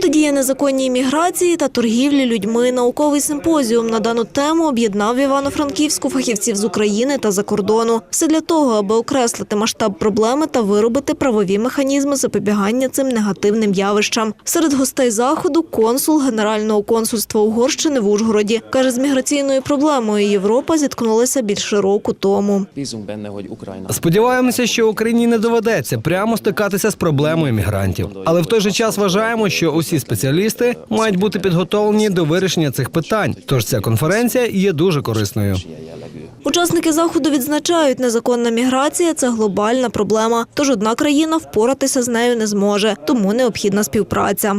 Протидія незаконній міграції та торгівлі людьми. Науковий симпозіум на дану тему об'єднав в Івано-Франківську фахівців з України та за кордону. Все для того, аби окреслити масштаб проблеми та виробити правові механізми запобігання цим негативним явищам. Серед гостей заходу консул Генерального консульства Угорщини в Ужгороді каже, з міграційною проблемою Європа зіткнулася більше року тому. Сподіваємося, що Україні не доведеться прямо стикатися з проблемою мігрантів. Але в той же час вважаємо, що усі спеціалісти мають бути підготовлені до вирішення цих питань. Тож ця конференція є дуже корисною. Учасники заходу відзначають, незаконна міграція це глобальна проблема. Тож одна країна впоратися з нею не зможе, тому необхідна співпраця.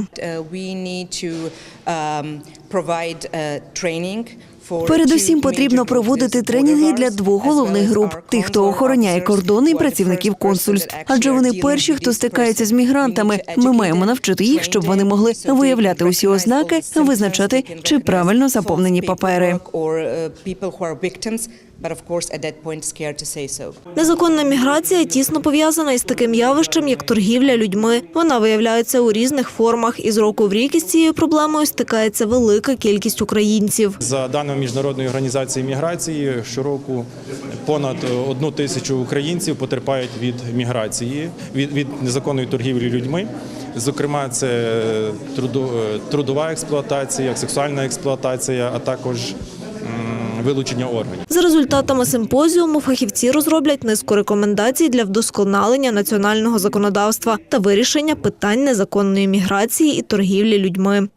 Передусім потрібно проводити тренінги для двох головних груп: тих, хто охороняє кордони і працівників консульств. Адже вони перші, хто стикається з мігрантами. Ми маємо навчити їх, щоб вони могли виявляти усі ознаки, визначати, чи правильно заповнені папери. Незаконна міграція тісно пов'язана із таким явищем, як торгівля людьми. Вона виявляється у різних формах, і з року в рік із цією проблемою стикається велика кількість українців. За даними міжнародної організації міграції, щороку понад одну тисячу українців потерпають від міграції, від, від незаконної торгівлі людьми. Зокрема, це трудо- трудова експлуатація, сексуальна експлуатація, а також вилучення органів. За результатами симпозіуму фахівці розроблять низку рекомендацій для вдосконалення національного законодавства та вирішення питань незаконної міграції і торгівлі людьми.